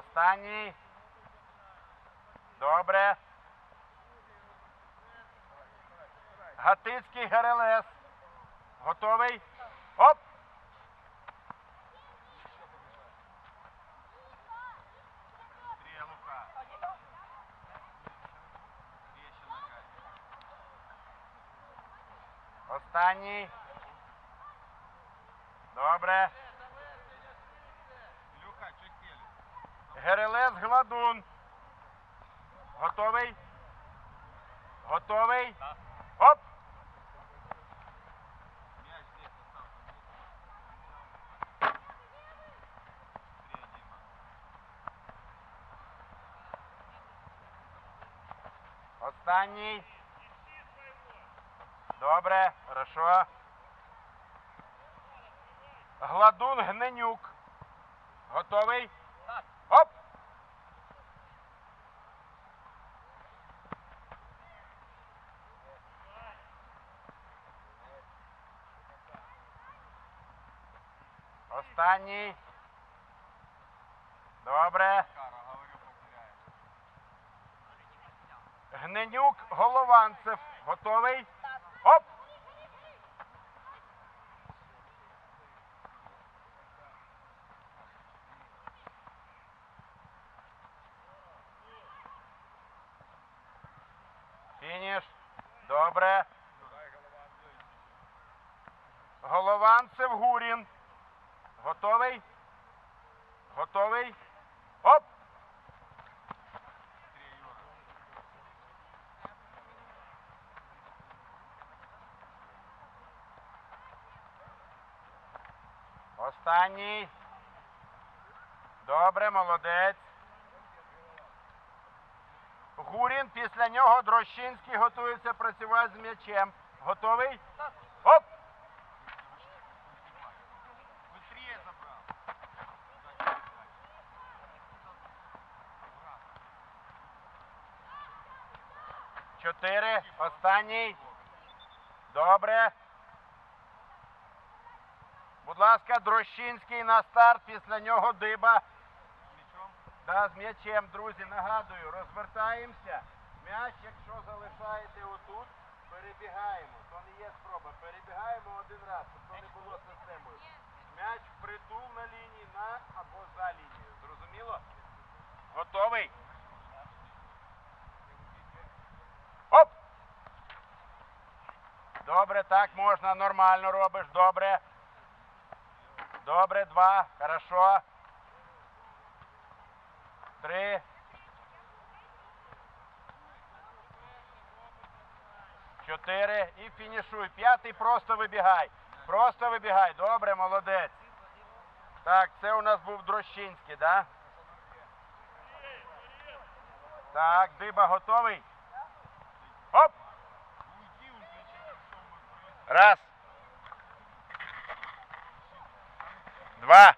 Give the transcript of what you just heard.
Останній. Добре. Гатицький Герелес. Готовий? Оп! Останній. Добре. Герелес Гладун. Готовий? Готовий? Оп! Останній. Добре, хорошо. Гладун Гненюк. Готовий? Оп! Останній. Добре. Гненюк Голованцев. Готовий? Оп! Фініш. Добре. Голованцев Гурін. Готовий? Готовий? Оп! Останній. Добре, молодець. Гурін, після нього Дрощинський готується працювати з м'ячем. Готовий? Оп! Чотири. Останній. Добре. Будь ласка, Дрощинський на старт, після нього диба. Да, з м'ячем, друзі, нагадую, розвертаємося. М'яч, якщо залишаєте отут, перебігаємо. То не є спроба. Перебігаємо один раз, щоб то не було системою. М'яч впритул на лінії, на або за лінією. Зрозуміло? Готовий? Оп! Добре, так можна, нормально робиш, добре. Добре, два, хорошо. Три. Чотири. І фінішуй. П'ятий просто вибігай. Просто вибігай. Добре, молодець. Так, це у нас був Дрощинський, да? Так, диба готовий. Оп! Раз. Два.